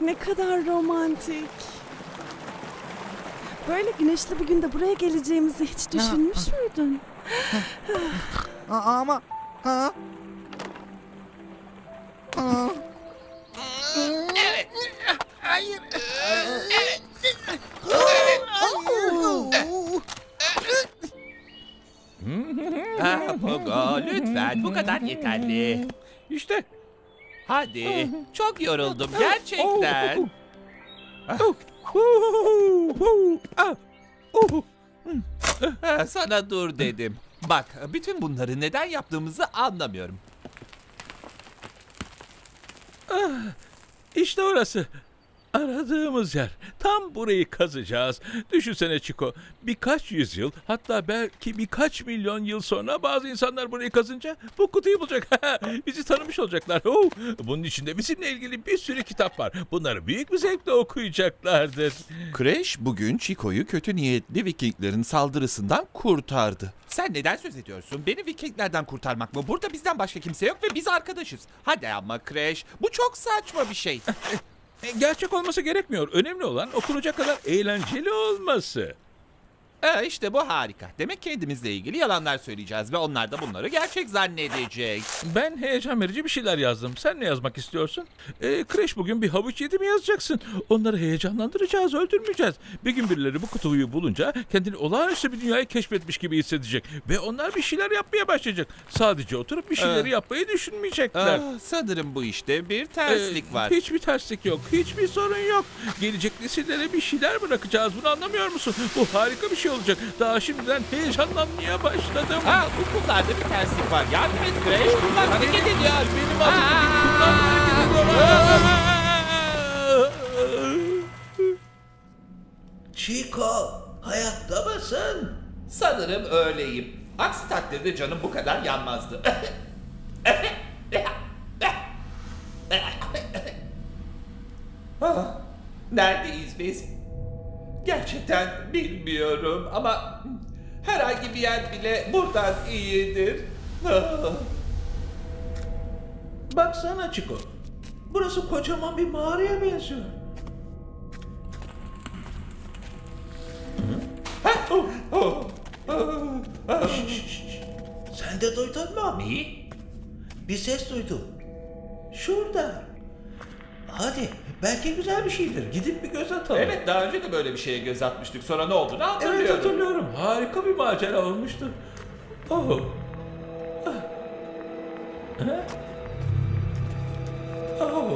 Ne kadar romantik. Böyle güneşli bir günde buraya geleceğimizi hiç düşünmüş müydün? Aa, ama ha? Aa. Evet. Hayır. Evet. Pogo lütfen bu kadar yeterli. İşte. Hadi. Çok yoruldum gerçekten. Oh, oh, oh, ah. Ah, Sana dur dedim. Bak bütün bunları neden yaptığımızı anlamıyorum. İşte orası. Aradığımız yer. Tam burayı kazacağız. Düşünsene Çiko. Birkaç yüzyıl hatta belki birkaç milyon yıl sonra bazı insanlar burayı kazınca bu kutuyu bulacak. Bizi tanımış olacaklar. Oh, bunun içinde bizimle ilgili bir sürü kitap var. Bunları büyük bir zevkle okuyacaklardır. Crash bugün Chico'yu kötü niyetli Vikinglerin saldırısından kurtardı. Sen neden söz ediyorsun? Beni Vikinglerden kurtarmak mı? Burada bizden başka kimse yok ve biz arkadaşız. Hadi ama Crash, bu çok saçma bir şey. E, Gerçek olması gerekmiyor. Önemli olan okunacak kadar eğlenceli olması. Ee, işte bu harika. Demek kendimizle ilgili yalanlar söyleyeceğiz ve onlar da bunları gerçek zannedecek. Ben heyecan verici bir şeyler yazdım. Sen ne yazmak istiyorsun? Ee, Crash bugün bir havuç yedi mi yazacaksın? Onları heyecanlandıracağız, öldürmeyeceğiz. Bir gün birileri bu kutuyu bulunca kendini olağanüstü bir dünyayı keşfetmiş gibi hissedecek. Ve onlar bir şeyler yapmaya başlayacak. Sadece oturup bir şeyleri Ee. yapmayı düşünmeyecekler. Ah, sanırım bu işte bir Ee, terslik var. Hiçbir terslik yok. Hiçbir sorun yok. Gelecek nesillere bir şeyler bırakacağız. Bunu anlamıyor musun? Bu harika bir şey olacak. Daha şimdiden heyecanlanmaya başladım. Ha, bu kullarda bir terslik var. Yardım et Crash. Kullar hareket ediyor. Benim adım Chico, hayatta mısın? Sanırım öyleyim. Aksi takdirde canım bu kadar yanmazdı. Neredeyiz biz? Gerçekten bilmiyorum ama herhangi bir yer bile buradan iyidir. Ah. Baksana Chico. Burası kocaman bir mağaraya benziyor. Oh, oh, oh. Şş, şş. Sen de duydun mu? Neyi? Bir ses duydum. Şurada. Hadi, belki güzel bir şeydir. Gidip bir göz atalım. Evet daha önce de böyle bir şeye göz atmıştık. Sonra ne olduğunu hatırlıyorum. Evet hatırlıyorum. Harika bir macera olmuştu. Oh. Ah. Ha? Oh.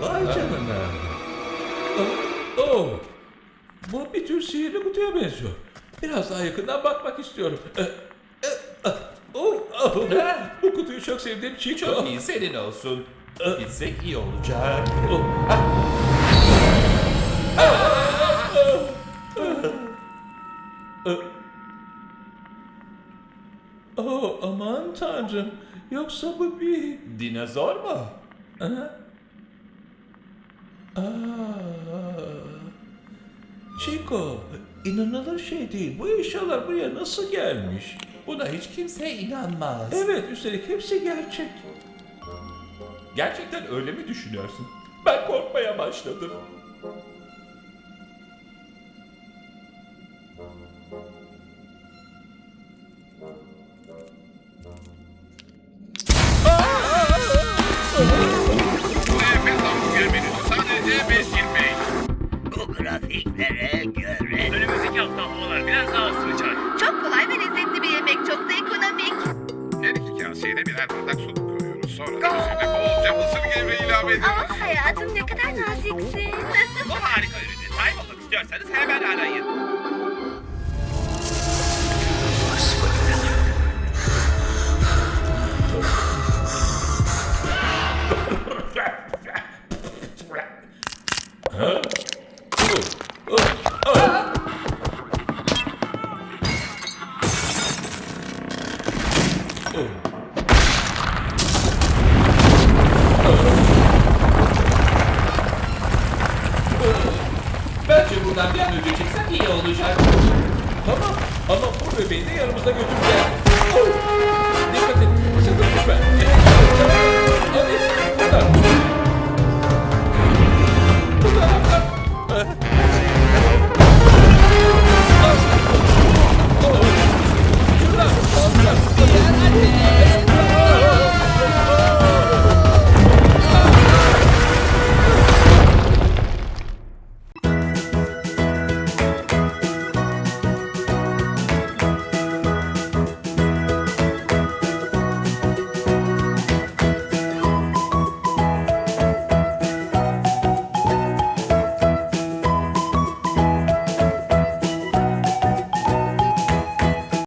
Vay canına. Oh. oh. Bu bir tür sihirli kutuya benziyor. Biraz daha yakından bakmak istiyorum. Eh, eh, ah, Oh, oh. Bu kutuyu çok sevdiğim Chico. Çok iyi senin olsun. Gitsek iyi olacak. Oh. Oh aman tanrım. Yoksa bu bir... Dinozor mu? Ha? Aa. Chico, inanılır şey değil. Bu eşyalar buraya nasıl gelmiş? Buna hiç kimse inanmaz. Evet, üstelik hepsi gerçek. Gerçekten öyle mi düşünüyorsun? Ben korkmaya başladım. Nefes hamburger menüsü sadece 5.25. Bu grafiklere iyi olacak. Tamam ama bu bebeği de yanımızda götüreceğiz. Dikkat et, sakın düşme. Hadi.